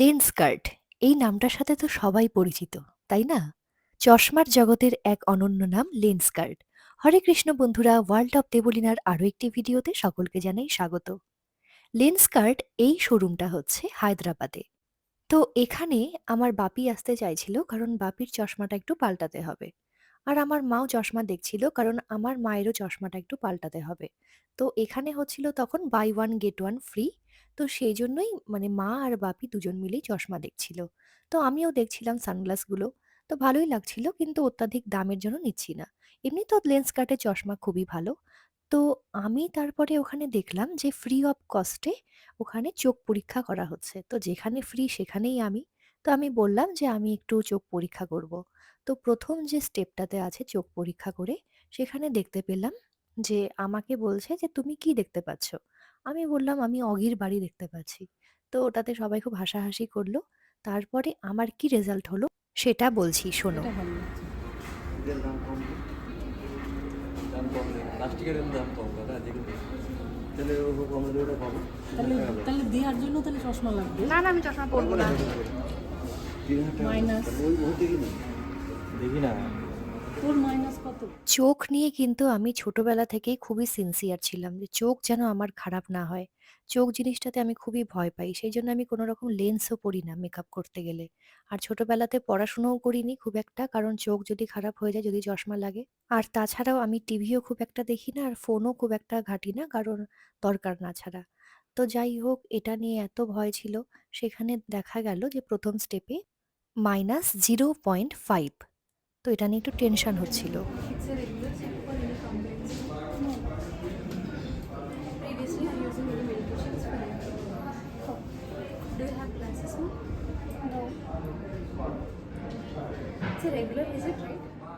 লেন্সকার্ট এই নামটার সাথে তো সবাই পরিচিত, তাই না? চশমার জগতের এক অনন্য নাম লেন্সকার্ট। হরে কৃষ্ণ বন্ধুরা, ওয়ার্ল্ড অফ দেবলিনার আরও একটি ভিডিওতে সকলকে জানাই স্বাগত। লেন্সকার্ট এই শোরুমটা হচ্ছে হায়দ্রাবাদে। তো এখানে আমার বাপি আসতে চাইছিল কারণ বাপির চশমাটা একটু পাল্টাতে হবে। আর আমার মাও চশমা দেখছিল, কারণ আমার মায়েরও চশমাটা একটু পাল্টাতে হবে। তো এখানে হচ্ছিল তখন buy one get one free. তো সেই জন্যই মানে মা আর বাপি দুজন মিলেই চশমা দেখছিল। তো আমিও দেখছিলাম সানগ্লাসগুলো। তো ভালোই লাগছিল, কিন্তু অত্যাধিক দামের জন্য নিচ্ছি না। এমনি তো লেন্সকার্টের চশমা খুবই ভালো। তো আমি তারপরে ওখানে দেখলাম যে ফ্রি অফ কস্টে ওখানে চোখ পরীক্ষা করা হচ্ছে। তো যেখানে ফ্রি সেখানেই আমি। তো আমি বললাম যে আমি একটু চোখ পরীক্ষা করব। তো প্রথম যে স্টেপটাতে আছে চোখ পরীক্ষা করে, সেখানে দেখতে পেলাম যে আমাকে বলছে যে, "তুমি কি দেখতে পাচ্ছ?" আমি বললাম, "আমি অগির বাড়ি দেখতে পাচ্ছি।" তো ওটাতে সবাই খুব হাসাহাসি করল। তারপরে আমার কি রেজাল্ট হলো সেটা বলছি শোনো। এটা ভালো লাগছে। এদের দাম কম দাম কম নেই প্লাস্টিকের দাম কম দাদা দেখুন তাহলে ও আমরা যে ওটা পাবো তাহলে তাহলে দেওয়ার জন্য তাহলে চশমা লাগবে। না না আমি চশমা পরবো। ওই না দেখি না মাইনাস চোখ নিয়ে কিন্তু আমি ছোটবেলা থেকেই খুবই সিনসিয়ার ছিলাম যে চোখ যেন আমার খারাপ না হয়। চোখ জিনিসটাতে আমি খুবই ভয় পাই। সেই জন্য আমি কোনো রকম লেন্সও পড়ি না মেকআপ করতে গেলে। আর ছোটবেলাতে পড়াশোনাও করিনি খুব একটা কারণ চোখ যদি খারাপ হয়ে যায় যদি চশমা লাগে। আর তাছাড়াও আমি টিভিও খুব একটা দেখি না আর ফোনও খুব একটা ঘাঁটি না কারণ দরকার না ছাড়া। তো যাই হোক এটা নিয়ে এত ভয় ছিল সেখানে দেখা গেল যে প্রথম স্টেপে -0.5 তো এটা নিয়ে একটু টেনশন হচ্ছিল।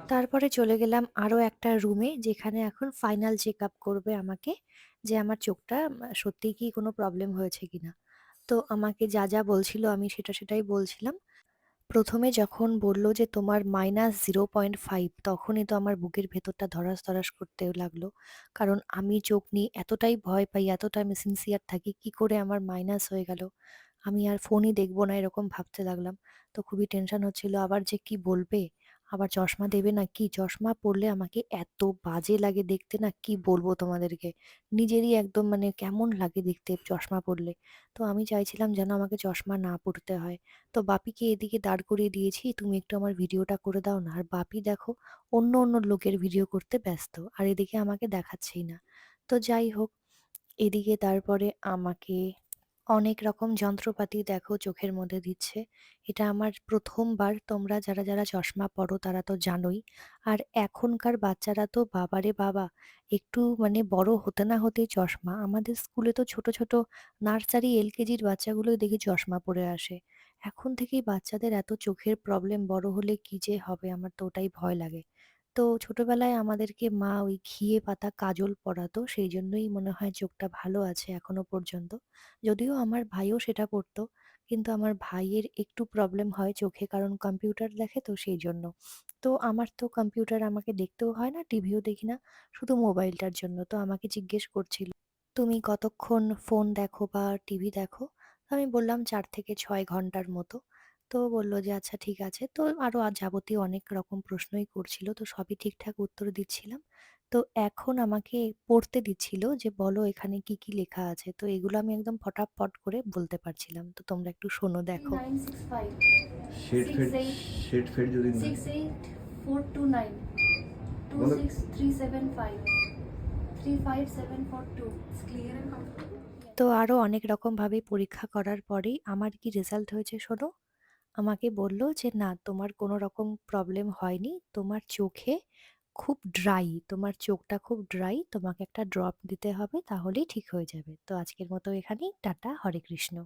তারপরে চলে গেলাম আরও একটা রুমে যেখানে এখন ফাইনাল চেক করবে আমাকে যে আমার চোখটা সত্যি কি কোনো প্রবলেম হয়েছে কিনা। তো আমাকে যা যা বলছিল আমি সেটা সেটাই বলছিলাম। ১ম এ যখন বলল যে তোমার -0.5 তখনই তো আমার বুকের ভেতরটা ধরাস ধরাস করতে লাগল। কারণ আমি চোখ নিয়ে এতটাই ভয় পাই, এতটা আমি সিনসিয়ার থাকি, কি করে আমার মাইনাস হয়ে গেল। আমি আর ফোনই দেখব না এরকম ভাবতে লাগলাম। তো খুবই টেনশন হচ্ছিল আবার যে কি বলবে? আবার চশমা দেবে না কি? চশমা পরলে আমাকে এত বাজে লাগে দেখতে না কি বলব তোমাদেরকে। নিজেরই একদম মানে কেমন লাগে দেখতে চশমা পরলে তো আমি চাইছিলাম যেন আমাকে চশমা না পড়তে হয়। তো বাপিকে এদিকে দাঁড় করিয়ে দিয়েছি, "তুমি একটু আমার ভিডিওটা করে দাও না।" আর বাপি দেখো অন্য, অন্য লোকের ভিডিও করতে ব্যস্ত। আর এদিকে আমাকে দেখাচ্ছেই না। তো যাই হোক, এদিকে তারপরে আমাকে অনেক রকম যন্ত্রপাতি দেখো চোখের মধ্যে দিচ্ছে। এটা আমার প্রথমবার তোমরা যারা, যারা চশমা পড়ো তারা তো জানোই। আর এখনকার বাচ্চারা তো বাবারে বাবা! একটু মানে বড় হতে না হতেই চশমা। আমাদের স্কুলে তো ছোট, ছোট নার্সারি, এলকেজির বাচ্চাগুলোই দেখি চশমা পরে আসে। এখন থেকেই বাচ্চাদের এত চোখের প্রবলেম বড় হলে কি যে হবে আমার তো ওটাই ভয় লাগে। তো ছোটবেলায় আমাদেরকে মা ওই ঘিয়ে পাতা কাজল পরাতো সেই জন্যই মনে হয় চোখটা ভালো আছে এখনও পর্যন্ত। যদিও আমার ভাইও সেটা পড়তো। কিন্তু আমার ভাইয়ের একটু প্রবলেম হয় চোখে কারণ কম্পিউটার দেখে তো সেইজন্য। তো আমার তো কম্পিউটার আমাকে দেখতেও হয় না, টিভিও দেখি না, শুধু মোবাইলটার জন্য। তো আমাকে জিজ্ঞেস করছিল, "তুমি কতক্ষণ ফোন দেখো বা টিভি দেখো?" আমি বললাম ৪ থেকে ৬ ঘণ্টার মতো। তো বলল যে, "আচ্ছা ঠিক আছে।" তো আরও যাবতীয় অনেক রকম প্রশ্নই করছিল। তো সবই ঠিকঠাক উত্তর দিচ্ছিলাম। তো এখন আমাকে পড়তে দিচ্ছিল যে, "বলো এখানে কি, কি লেখা আছে?" তো এগুলো আমি একদম ফটাফট করে বলতে পারছিলাম। তো তোমরা একটু শোনো দেখো। 965 শেড ফেড Six, eight. শেড ফেড যদি না 68429 26375 35742. It's clear and তো আরও অনেক রকমভাবে পরীক্ষা করার পরেই আমার কি রেজাল্ট হয়েছে শোনো। আমাকে বলল যে, "না তোমার কোনো রকম প্রবলেম হয়নি। তোমার চোখে খুব ড্রাই, তোমার চোখটা খুব ড্রাই। তোমাকে একটা ড্রপ দিতে হবে তাহলেই ঠিক হয়ে যাবে।" তো আজকের মতো এখানেই টাটা, হরে কৃষ্ণ।